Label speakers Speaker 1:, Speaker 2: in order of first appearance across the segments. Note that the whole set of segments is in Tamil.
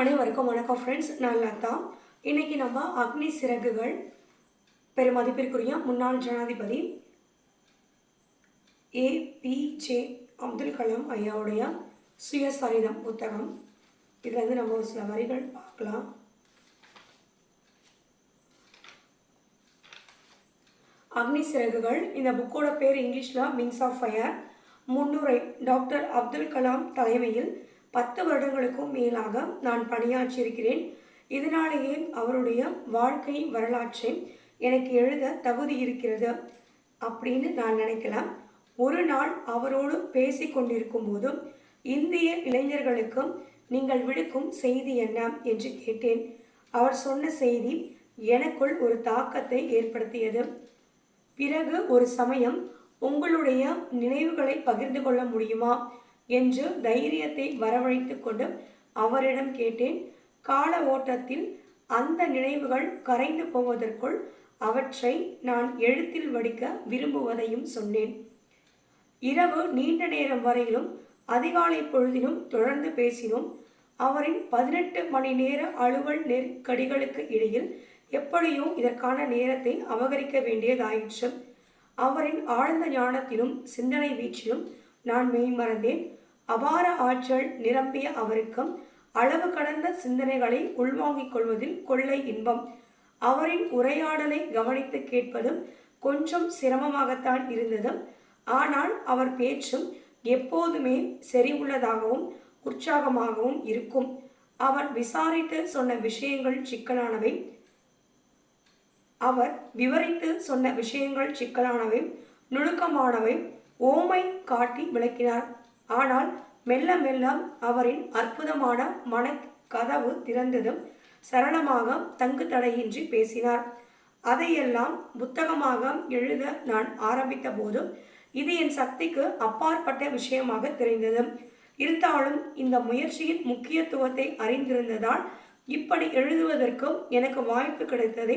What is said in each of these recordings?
Speaker 1: அனைவருக்கும் வணக்கம் ஃப்ரெண்ட்ஸ் நான் லதா. இன்றைக்கி நம்ம அக்னி சிறகுகள் பெருமதிப்பிற்குரிய முன்னாள் ஜனாதிபதி ஏபிஜே அப்துல் கலாம் ஐயாவுடைய சுயசரிதம் புத்தகம். இதுலேருந்து நம்ம ஒரு சில வரிகள் பார்க்கலாம். அக்னி சிறகுகள் இந்த புக்கோட பேர் இங்கிலீஷில் விங்ஸ் ஆஃப் ஃபயர் முன்னுரை டாக்டர் அப்துல் கலாம் தலைமையில் பத்து வருடங்களுக்கும் மேலாக நான் பணியாற்றியிருக்கிறேன். இதனாலேயே அவருடைய வாழ்க்கை வரலாற்றை எனக்கு எழுத தகுதி இருக்கிறது அப்படின்னு நான் நினைக்கலாம். ஒரு நாள் அவரோடு பேசி கொண்டிருக்கும் போதும் இந்திய இளைஞர்களுக்கு நீங்கள் விடுக்கும் செய்தி என்ன என்று கேட்டேன். அவர் சொன்ன செய்தி எனக்குள் ஒரு தாக்கத்தை ஏற்படுத்தியது. பிறகு ஒரு சமயம் உங்களுடைய நினைவுகளை பகிர்ந்து கொள்ள முடியுமா? என்று தைரியத்தை வரவழைத்து கொண்டு அவரிடம் கேட்டேன். கால ஓட்டத்தில் அந்த நினைவுகள் கரைந்து போவதற்குள் அவற்றை நான் எழுத்தில் வடிக்க விரும்புவதையும் சொன்னேன். இரவு நீண்ட நேரம் வரையிலும் அதிகாலை பொழுதிலும் தொடர்ந்து பேசினோம். அவரின் பதினெட்டு மணி நேர அலுவல் நெருக்கடிகளுக்கு இடையில் எப்படியோ இதற்கான நேரத்தை அபகரிக்க வேண்டியதாயிற்று. அவரின் ஆழ்ந்த ஞானத்திலும் சிந்தனை வீச்சிலும் நான் மெய்மறந்தேன். அபார ஆற்றல் நிரம்பிய அவருக்கும் அளவு கடந்த சிந்தனைகளை உள்வாங்கிக் கொள்வதில் கொள்ளை இன்பம். அவரின் உரையாடலை கவனித்து கேட்பதும் கொஞ்சம் சிரமமாகத்தான் இருந்ததும் ஆனால் அவர் பேச்சும் எப்போதுமே செறிவுள்ளதாகவும் உற்சாகமாகவும் இருக்கும். அவர் விசாரித்து சொன்ன விஷயங்கள் சிக்கலானவை. அவர் விவரித்து சொன்ன விஷயங்கள் சிக்கலானவை. நுணுக்கமானவை. ஓமை காட்டி விளக்கினார். ஆனால் மெல்ல மெல்ல அவரின் அற்புதமான மன கதவு திறந்ததும் சரளமாக தங்கு தடையின்றி பேசினார். அதையெல்லாம் புத்தகமாக எழுத நான் ஆரம்பித்த போதும் இது என் சக்திக்கு அப்பாற்பட்ட விஷயமாக தெரிந்தது இருந்தாலும் இந்த முயற்சியின் முக்கியத்துவத்தை அறிந்திருந்ததால் இப்படி எழுதுவதற்கும் எனக்கு வாய்ப்பு கிடைத்ததை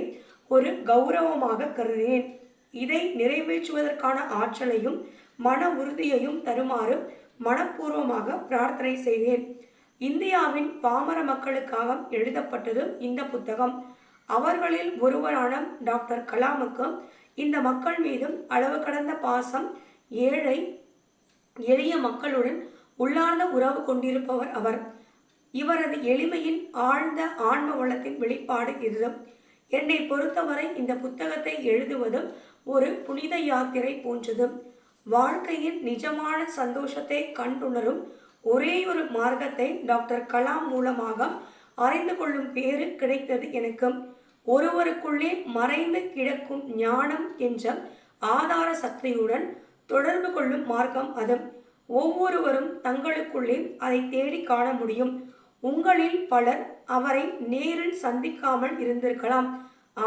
Speaker 1: ஒரு கௌரவமாக கருதினேன். இதை நிறைவேற்றுவதற்கான ஆற்றலையும் மன உறுதியையும் தருமாறு மனப்பூர்வமாக பிரார்த்தனை செய்தேன். இந்தியாவின் பாமர மக்களுக்காக எழுதப்பட்டது இந்த புத்தகம். அவர்களில் ஒருவரான டாக்டர் கலாமுக்கு இந்த மக்கள் மீதும் அளவு கடந்த பாசம் ஏழை எளிய மக்களுடன் உள்ளார்ந்த உறவு கொண்டிருப்பவர் அவர். இவரது எளிமையின் ஆழ்ந்த ஆன்ம வளத்தின் வெளிப்பாடு இது. என்னை பொறுத்தவரை இந்த புத்தகத்தை எழுதுவதும் ஒரு புனித யாத்திரை போன்றது. வாழ்க்கையின் நிஜமான சந்தோஷத்தை கண்டுணரும் ஒரே ஒரு மார்க்கத்தை டாக்டர் கலாம் மூலமாக அறிந்து கொள்ளும் பேரு கிடைத்தது எனக்கு ஒருவருக்குள்ளே மறைந்து கிடக்கும் ஞானம் என்ற ஆதார சக்தியுடன் தொடர்பு கொள்ளும் மார்க்கம் அது. ஒவ்வொருவரும் தங்களுக்குள்ளே அதை தேடி காண முடியும். உங்களில் பலர் அவரை நேரில் சந்திக்காமல் இருந்திருக்கலாம்.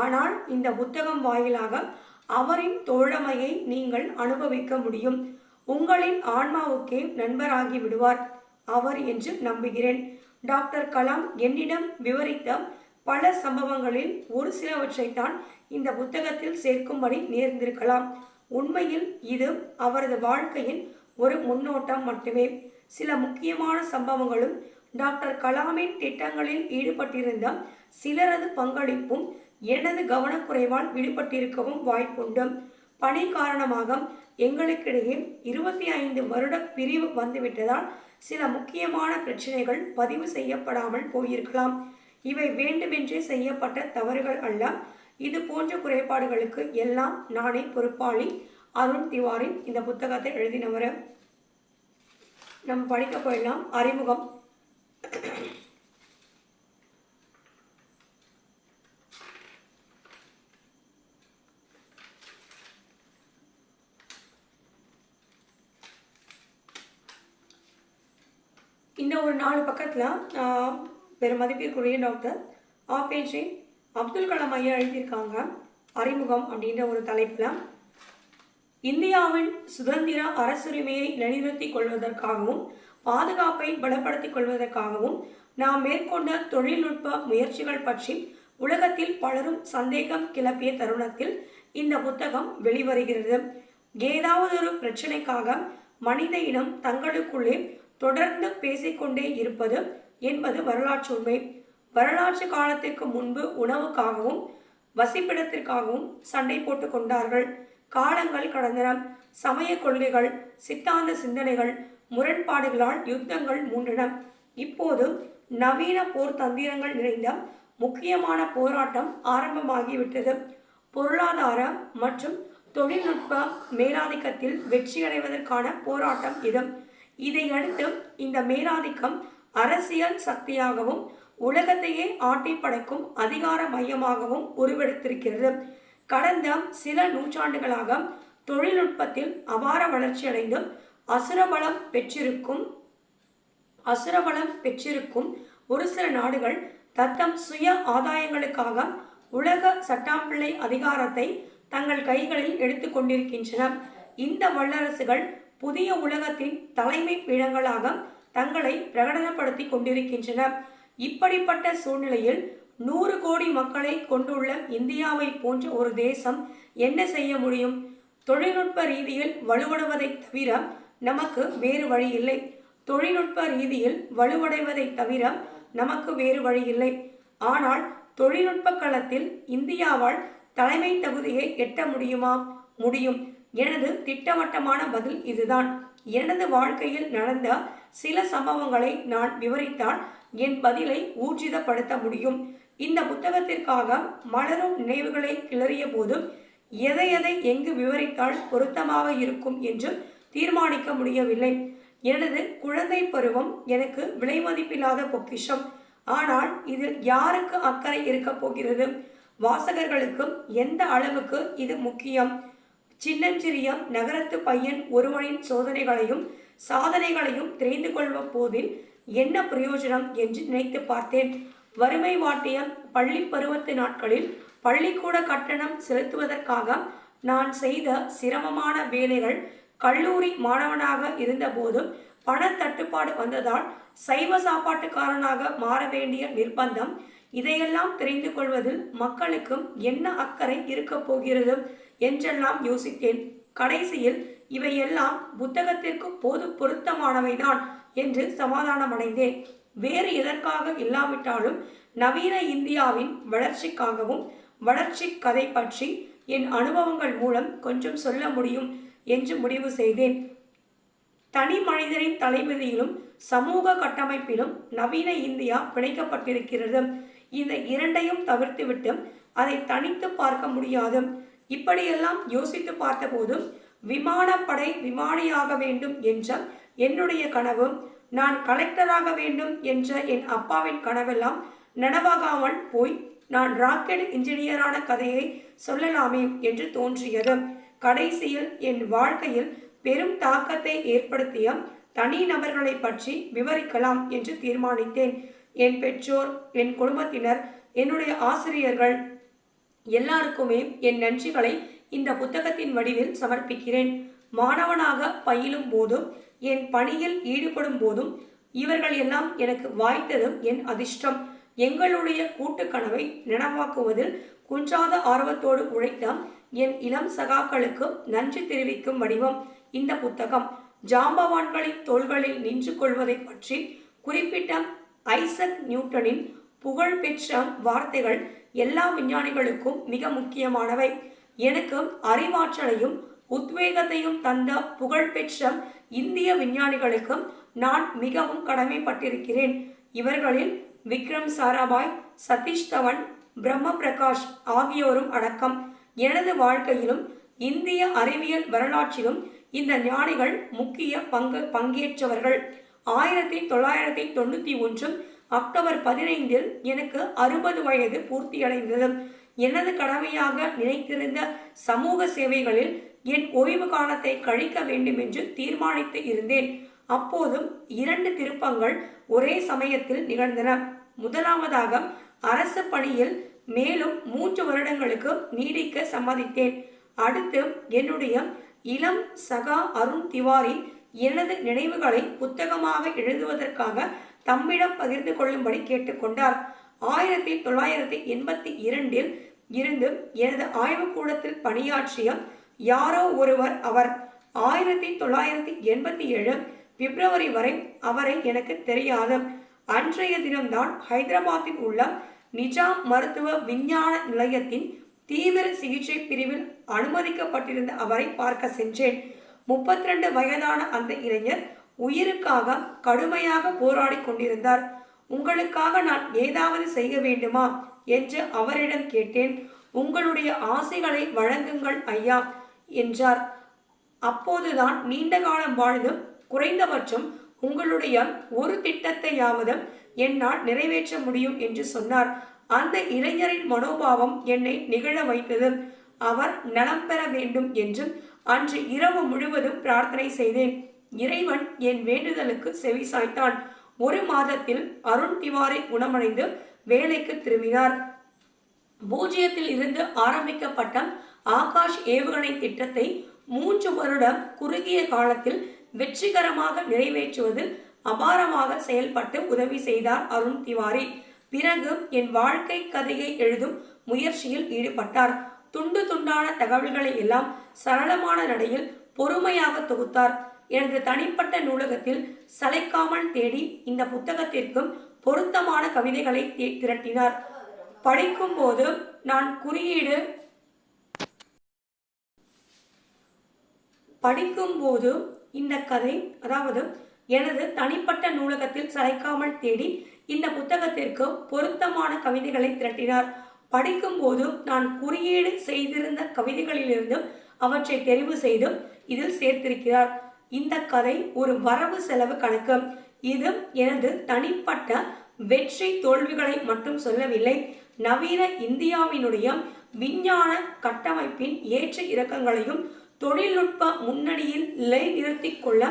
Speaker 1: ஆனால் இந்த புத்தகம் வாயிலாக அவரின் தோழமையை நீங்கள் அனுபவிக்க முடியும். உங்களின் ஆன்மாவுக்கே நண்பராகி விடுவார். அவர் என்று நம்புகிறேன். டாக்டர் கலாம் என்னிடம் விவரித்த பல சம்பவங்களில் ஒரு சிலவற்றைத்தான் இந்த புத்தகத்தில் சேர்க்கும்படி நேர்ந்திருக்கலாம். உண்மையில் இது அவரது வாழ்க்கையின் ஒரு முன்னோட்டம் மட்டுமே. சில முக்கியமான சம்பவங்களும் டாக்டர் கலாமின் திட்டங்களில் ஈடுபட்டிருந்த சிலரது பங்களிப்பும் எனது கவனக்குறைவால் விடுபட்டிருக்கவும் வாய்ப்புண்டு. பணி காரணமாக எங்களுக்கிடையே இருபத்தி ஐந்து வருட பிரிவு வந்துவிட்டதால் சில முக்கியமான பிரச்சனைகள் பதிவு செய்யப்படாமல் போயிருக்கலாம். இவை வேண்டுமென்றே செய்யப்பட்ட தவறுகள் அல்ல. இது போன்ற குறைபாடுகளுக்கு எல்லாம் நானே பொறுப்பாளி அருண் திவாரி இந்த புத்தகத்தை எழுதினவர். நம் படிக்க போயிடலாம் அறிமுகம். இந்த ஒரு நாலு பக்கத்தில் பெரும் மதிப்பிற்குரிய டாக்டர் ஆபேஜே அப்துல் கலாம் ஐயா எழுதியிருக்காங்க அறிமுகம் அப்படின்ற ஒரு தலைப்பில். இந்தியாவின் சுதந்திர அரசுரிமையை நிலைநிறுத்திக் கொள்வதற்காகவும் பாதுகாப்பை பலப்படுத்திக் கொள்வதற்காகவும் நாம் மேற்கொண்ட தொழில்நுட்ப முயற்சிகள் பற்றி உலகத்தில் பலரும் சந்தேகம் கிளப்பிய தருணத்தில் இந்த புத்தகம் வெளிவருகிறது. ஏதாவது ஒரு பிரச்சனைக்காக மனித இனம் தங்களுக்குள்ளே தொடர்ந்து பேசிக்கொண்டே இருப்பது என்பது வரலாற்று உண்மை. வரலாற்று காலத்திற்கு முன்பு உணவுக்காகவும் வசிப்பிடத்திற்காகவும் சண்டை போட்டு கொண்டார்கள். காலங்கள் கடந்தன. சமய கொள்கைகள் சித்தாந்த சிந்தனைகள் முரண்பாடுகளால் யுத்தங்கள் மூண்டன. இப்போது நவீன போர் தந்திரங்கள் நிறைந்த முக்கியமான போராட்டம் ஆரம்பமாகிவிட்டது. பொருளாதார மற்றும் தொழில்நுட்ப மேலாதிக்கத்தில் வெற்றியடைவதற்கான போராட்டம் இது. இதையடுத்து இந்த மேலாதிக்கம் அரசியல் சக்தியாகவும் உலகத்தையே ஆட்டி படைக்கும் அதிகார மையமாகவும் உருவெடுத்திருக்கிறது. கடந்த சில நூற்றாண்டுகளாக தொழில்நுட்பத்தில் அபார வளர்ச்சியடைந்து அசுரபலம் பெற்றிருக்கும் அசுரபலம் பெற்றிருக்கும் ஒரு சில நாடுகள் தத்தம் சுய ஆதாயங்களுக்காக உலக சட்டாம்பிள்ளை அதிகாரத்தை தங்கள் கைகளில் எடுத்துக்கொண்டிருக்கின்றன இந்த வல்லரசுகள் புதிய உலகத்தின் தலைமை பீடங்களாக தங்களை பிரகடனப்படுத்தி கொண்டிருக்கின்றன இப்படிப்பட்ட சூழ்நிலையில் நூறு கோடி மக்களை கொண்டுள்ள இந்தியாவை போன்ற ஒரு தேசம் என்ன செய்ய முடியும்? தொழில்நுட்ப ரீதியில் வலுவடைவதை தவிர நமக்கு வேறு வழி இல்லை. தொழில்நுட்ப ரீதியில் வலுவடைவதை தவிர நமக்கு வேறு வழி இல்லை. ஆனால் தொழில்நுட்ப களத்தில் இந்தியாவால் தலைமை தகுதியை எட்ட முடியுமா? முடியும். எனது திட்டவட்டமான பதில் இதுதான். எனது வாழ்க்கையில் நடந்த சில சம்பவங்களை நான் விவரித்தால் என் பதிலை ஊர்ஜிதப்படுத்த முடியும். இந்த புத்தகத்திற்காக மலரும் நினைவுகளை கிளறிய போது எதை எதை எங்கு விவரித்தால் பொருத்தமாக இருக்கும் என்று தீர்மானிக்க முடியவில்லை. எனது குழந்தை பருவம் எனக்கு விலை மதிப்பில்லாத பொக்கிஷம். ஆனால் இதில் யாருக்கு அக்கறை இருக்கப் போகிறது? வாசகர்களுக்கு எந்த அளவுக்கு இது முக்கியம்? சின்னஞ்சிறிய நகரத்து பையன் ஒருவனின் சோதனைகளையும் சாதனைகளையும் தெரிந்து கொள்ளும் போதில் என்ன பிரயோஜனம் என்று நினைத்து பார்த்தேன். வறுமை வாட்டிய பள்ளி பருவத்து நாட்களில் பள்ளிக்கூட கட்டணம் செலுத்துவதற்காக நான் செய்த சிரமமான வேலைகள் கல்லூரி மாணவனாக இருந்தபோதும் பண தட்டுப்பாடு வந்ததால் சைவ சாப்பாட்டுக்காரனாக மாற வேண்டிய நிர்பந்தம். இதையெல்லாம் தெரிந்து கொள்வதில் மக்களுக்கும் என்ன அக்கறை இருக்கப் போகிறது? என்றெல்லாம் யோசித்தேன். கடைசியில் இவையெல்லாம் புத்தகத்திற்கு போது பொருத்தமானவைதான் என்று சமாதானமடைந்தேன். வேறு எதற்காக இல்லாவிட்டாலும் நவீன இந்தியாவின் வளர்ச்சிக்காகவும் வளர்ச்சி கதை பற்றி என் அனுபவங்கள் மூலம் கொஞ்சம் சொல்ல முடியும் என்று முடிவு செய்தேன். தனி மனிதனின் தலைமதியிலும் சமூக கட்டமைப்பிலும் நவீன இந்தியா பிணைக்கப்பட்டிருக்கிறது. இந்த இரண்டையும் தவிர்த்துவிட்டு அதை தனித்து பார்க்க முடியாது. இப்படியெல்லாம் யோசித்து பார்த்தபோதும் விமானப்படை விமானியாக வேண்டும் என்ற என்னுடைய கனவு நான் கலெக்டராக வேண்டும் என்ற என் அப்பாவின் கனவெல்லாம் நனவாகாமல் போய் நான் ராக்கெட் இன்ஜினியரான கதையை சொல்லலாமே என்று தோன்றியது. கடைசியில் என் வாழ்க்கையில் பெரும் தாக்கத்தை ஏற்படுத்திய தனி நபர்களை பற்றி விவரிக்கலாம் என்று தீர்மானித்தேன். என் பெற்றோர் என் குடும்பத்தினர் என்னுடைய ஆசிரியர்கள் எல்லாருக்குமே என் நன்றிகளை இந்த புத்தகத்தின் வடிவில் சமர்ப்பிக்கிறேன். மாணவனாக பயிலும் போதும் என் பணியில் ஈடுபடும் போதும் இவர்கள் எல்லாம் எனக்கு வாய்த்ததும் என் அதிர்ஷ்டம். எங்களுடைய கூட்டு கனவை நினைவாக்குவதில் குன்றாத ஆர்வத்தோடு உழைத்த என் இளம் சகாக்களுக்கு நன்றி தெரிவிக்கும் வடிவம் இந்த புத்தகம். ஜாம்பவான்களின் தோள்களில் நின்று கொள்வதை பற்றி குறிப்பிட்ட ஐசக் நியூட்டனின் புகழ்பெற்ற வார்த்தைகள் எல்லா விஞ்ஞானிகளுக்கும் மிக முக்கியமானவை. எனக்கு அறிவாற்றலையும் உத்வேகத்தையும் தந்த புகழ்பெற்ற இந்திய விஞ்ஞானிகளுக்கும் நான் மிகவும் கடமைப்பட்டிருக்கிறேன். இவர்களில் விக்ரம் சாராபாய் சதீஷ் தவன் பிரம்ம பிரகாஷ் ஆகியோரும் அடக்கம். எனது வாழ்க்கையிலும் இந்திய அறிவியல் வரலாற்றிலும் இந்த ஞானிகள் முக்கிய பங்கு பங்கேற்றவர்கள். ஆயிரத்தி தொள்ளாயிரத்தி தொண்ணூற்றி ஒன்றும் அக்டோபர் பதினைந்தில் எனக்கு அறுபது வயது பூர்த்தியடைந்தது எனது கடமையாக நினைத்திருந்த சமூக சேவைகளில் என் ஓய்வு காலத்தை கழிக்க வேண்டும் என்று தீர்மானித்து இருந்தேன். அப்போதும் இரண்டு திருப்பங்கள் ஒரே சமயத்தில் நிகழ்ந்தன. முதலாவதாக அரசு பணியில் மேலும் மூன்று வருடங்களுக்கு நீடிக்க சம்மதித்தேன். அடுத்து என்னுடைய இளம் சகா அருண் திவாரி எனது நினைவுகளை புத்தகமாக எழுதுவதற்காக தம்மிடம் பகிர்ந்து கொள்ளும்படி கேட்டுக்கொண்டார். ஆயிரத்தி தொள்ளாயிரத்தி எண்பத்தி இரண்டில் இருந்து எனது ஆய்வுக்கூடத்தில் பணியாற்றிய யாரோ ஒருவர் அவர். ஆயிரத்தி தொள்ளாயிரத்தி எண்பத்தி ஏழு பிப்ரவரி வரை அவரை எனக்கு தெரியாது. அன்றைய தினம்தான் ஹைதராபாத்தில் உள்ள நிஜாம் மருத்துவ விஞ்ஞான நிலையத்தின் தீவிர சிகிச்சை பிரிவில் அனுமதிக்கப்பட்டிருந்த அவரை பார்க்க சென்றேன். முப்பத்தி ரெண்டு வயதான அந்த இளைஞர் உயிருக்காக கடுமையாக போராடி கொண்டிருந்தார். உங்களுக்காக நான் ஏதாவது செய்ய வேண்டுமா என்று அவரிடம் கேட்டேன். உங்களுடைய ஆசைகளை வழங்குங்கள் ஐயா என்றார். அப்போதுதான் நீண்ட காலம் வாழ்ந்து குறைந்தபட்சம் உங்களுடைய ஒரு திட்டத்தையாவது என்னால் நிறைவேற்ற முடியும் என்று சொன்னார். அந்த இளைஞரின் மனோபாவம் என்னை நிகழ வைத்தது. அவர் நலம் பெற வேண்டும் என்றும் அன்று இரவு முழுவதும் பிரார்த்தனை செய்தேன். இறைவன் என் வேண்டுதலுக்கு செவி சாய்த்தான். ஒரு மாதத்தில் அருண் திவாரி குணமடைந்து வேலைக்கு திரும்பினார். பூஜ்ஜியத்தில் இருந்து ஆரம்பிக்கப்பட்ட ஆகாஷ் ஏவுகணை திட்டத்தை மூன்று வருடம் குறுகிய காலத்தில் வெற்றிகரமாக நிறைவேற்றுவதில் அபாரமாக செயல்பட்டு உதவி செய்தார் அருண் திவாரி. பிறகு என் வாழ்க்கை கதையை எழுதும் முயற்சியில் ஈடுபட்டார். துண்டு துண்டான தகவல்களை எல்லாம் சரளமான நடையில் பொறுமையாக தொகுத்தார். எனது தனிப்பட்ட நூலகத்தில் சளைக்காமல் தேடி இந்த புத்தகத்திற்கும் பொருத்தமான கவிதைகளை தே- திரட்டினார். படிக்கும்போது நான் குறியீடு படிக்கும்போது இந்த கதை அதாவது எனது தனிப்பட்ட நூலகத்தில் சளைக்காமல் தேடி இந்த புத்தகத்திற்கு பொருத்தமான கவிதைகளை திரட்டினார். படிக்கும்போது நான் குறியீடு செய்திருந்த கவிதைகளிலிருந்தும் அவற்றை தெரிவு செய்தும் இதில் சேர்த்திருக்கிறார். இந்த கதை ஒரு வரவு செலவு கணக்கு. இது எனது தனிப்பட்ட வெற்றி தோல்விகளை மட்டும் சொல்லவில்லை. நவீன இந்தியாவினுடைய விஞ்ஞான கட்டமைப்பின் ஏற்ற இறக்கங்களையும் தொழில்நுட்ப முன்னணியில் நிலைநிறுத்திக் கொள்ள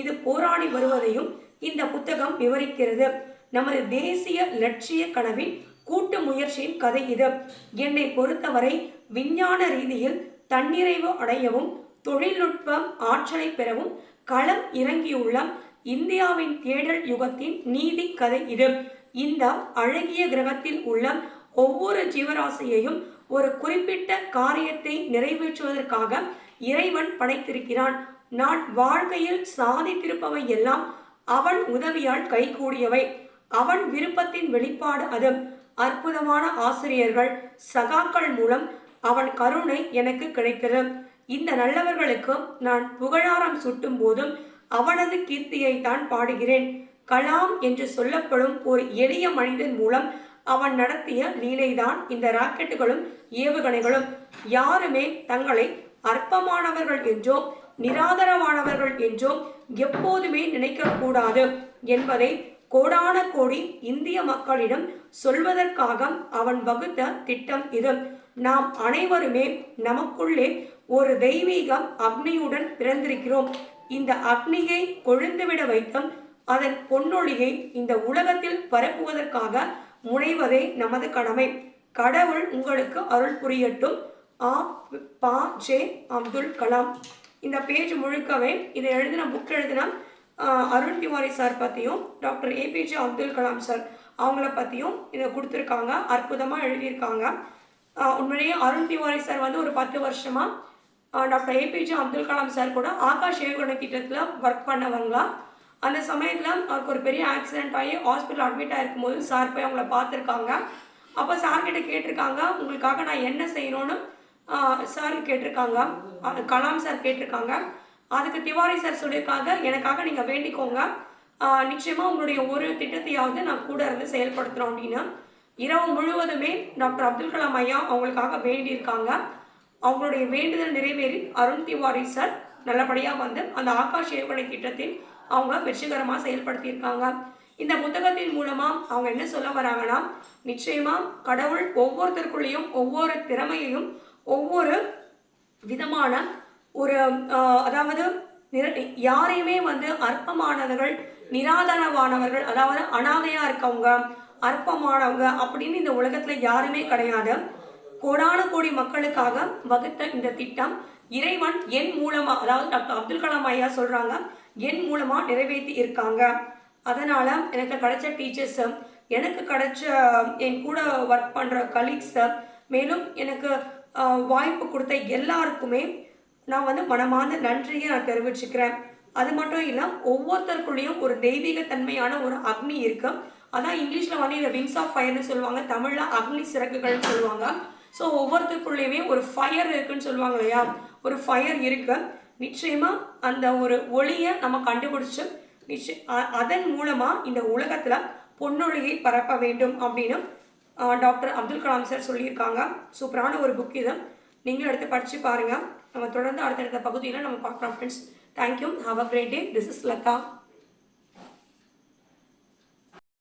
Speaker 1: இது போராடி வருவதையும் இந்த புத்தகம் விவரிக்கிறது. நமது தேசிய லட்சிய கனவின் கூட்டு முயற்சியின் கதை இது. என்னை பொறுத்தவரை விஞ்ஞான ரீதியில் தன்னிறைவு அடையவும் தொழில்நுட்பம் ஆற்றலை பெறவும் களம் இறங்கியுள்ள இந்தியாவின் தேடல் யுகத்தின் நீதி கதை இது. இந்த அழகிய கிரகத்தில் உள்ள ஒவ்வொரு ஜீவராசியையும் ஒரு குறிப்பிட்ட காரியத்தை நிறைவேற்றுவதற்காக இறைவன் படைத்திருக்கிறான். நான் வாழ்க்கையில் சாதித்திருப்பவை எல்லாம் அவன் உதவியால் கைகூடியவை. அவன் விருப்பத்தின் வெளிப்பாடு அது. அற்புதமான ஆசிரியர்கள் சகாக்கள் மூலம் அவன் கருணை எனக்கு கிடைக்கிறது. இந்த நல்லவர்களுக்கு நான் புகழாரம் சுட்டும் போதும் அவனது கீர்த்தியை தான் பாடுகிறேன். கலாம் என்று சொல்லப்படும் ஒரு எளிய மனிதன் மூலம் அவன் நடத்திய லீலைதான் இந்த ராக்கெட்டுகளும் ஏவுகணைகளும். யாருமே தங்களை அற்பமானவர்கள் என்றோ நிராதரவானவர்கள் என்றோ எப்போதுமே நினைக்கக்கூடாது என்பதை கோடான கோடி இந்திய மக்களிடம் சொல்வதற்காக அவன் வகுத்த திட்டம் இது. நாம் அனைவருமே நமக்குள்ளே ஒரு தெய்வீகம் அக்னியுடன் பிறந்திருக்கிறோம். இந்த அக்னியை கொழுந்துவிட வைத்தும் அதன் பொன்னொழியை இந்த உலகத்தில் பரப்புவதற்காக முனைவதே நமது கடமை. கடவுள் உங்களுக்கு அருள் புரியட்டும். ஆ பா ஜே அப்துல் கலாம். இந்த பேஜ் முழுக்கவே இதை எழுதின புக் எழுதின அருண் திவாரி சார் பற்றியும் doctor APJ Abdul Kalam sir அவங்கள பற்றியும் இதை கொடுத்துருக்காங்க. அற்புதமாக எழுதியிருக்காங்க. உண்மையிலேயே அருண் திவாரி சார் வந்து ஒரு பத்து வருஷமாக doctor APJ Abdul Kalam sir கூட ஆகாஷ் ஏவுகணை திட்டத்தில் ஒர்க் பண்ணவங்களா. அந்த சமயத்தில் அவருக்கு ஒரு பெரிய ஆக்சிடென்ட் ஆகி ஹாஸ்பிட்டல் அட்மிட் ஆகிருக்கும் போது சார் போய் அவங்கள பார்த்துருக்காங்க. அப்போ சார்கிட்ட கேட்டிருக்காங்க உங்களுக்காக நான் என்ன செய்யணும்னு சார் கேட்டிருக்காங்க. அது கலாம் சார் கேட்டிருக்காங்க. அதுக்கு திவாரி சார் சொல்லியிருக்காங்க எனக்காக நீங்கள் வேண்டிக்கோங்க. நிச்சயமாக உங்களுடைய ஒரு திட்டத்தையாவது நான் கூட இருந்து செயல்படுத்துகிறோம் அப்படின்னு. இரவு முழுவதுமே டாக்டர் அப்துல் கலாம் ஐயா அவங்களுக்காக வேண்டியிருக்காங்க. அவங்களுடைய வேண்டுதல் நிறைவேறி அருண் திவாரி சார் நல்லபடியாக வந்து அந்த ஆகாஷ் ஏவுகணை திட்டத்தில் அவங்க வெற்றிகரமாக செயல்படுத்தியிருக்காங்க. இந்த புத்தகத்தின் மூலமாக அவங்க என்ன சொல்ல வராங்கன்னா நிச்சயமாக கடவுள் ஒவ்வொருத்தருக்குள்ளேயும் ஒவ்வொரு திறமையையும் ஒவ்வொரு விதமான ஒரு அதாவது யாரையுமே வந்து அற்பமானவர்கள் நிராதரவானவர்கள் அதாவது அனாதையாக இருக்கவங்க அற்பமானவங்க அப்படின்னு இந்த உலகத்துல யாருமே கிடையாது. கோடான கோடி மக்களுக்காக வகுத்த இந்த திட்டம் இறைவன் என் மூலமா அதாவது டாக்டர் அப்துல் கலாம் ஐயா சொல்றாங்க என் மூலமா நிறைவேற்றி இருக்காங்க. அதனால எனக்கு கிடைச்ச டீச்சர்ஸ் எனக்கு கிடைச்ச என் கூட ஒர்க் பண்ற கலீக்ஸ் மேலும் எனக்கு வாய்ப்பு கொடுத்த எல்லாருக்குமே நான் வந்து மனமார்ந்த நன்றியை நான் தெரிவிச்சுக்கிறேன். அது மட்டும் இல்லை ஒவ்வொருத்தருக்குள்ளேயும் ஒரு தெய்வீக தன்மையான ஒரு அக்னி இருக்குது அதான் இங்கிலீஷில் வந்து இதை விங்ஸ் ஆஃப் ஃபயர்னு சொல்லுவாங்க தமிழில் அக்னி சிறகுகள்னு சொல்லுவாங்க. ஸோ ஒவ்வொருத்தருக்குள்ளேயுமே ஒரு ஃபயர் இருக்குன்னு சொல்லுவாங்க இல்லையா? ஒரு ஃபயர் இருக்கு. நிச்சயமாக அந்த ஒரு ஒளியை நம்ம கண்டுபிடிச்சு நிச்சய அதன் மூலமாக இந்த உலகத்தில் பொன்னொழியை பரப்ப வேண்டும் அப்படின்னு டாக்டர் அப்துல் கலாம் சார் சொல்லியிருக்காங்க. சூப்பரான ஒரு புக் இது. நீங்களும் எடுத்து படித்து பாருங்கள் நம்ம தொடர்ந்து அடுத்தடுத்த பகுதியில் நம்ம பார்க்குறோம் friends thank you have a great day this is Latha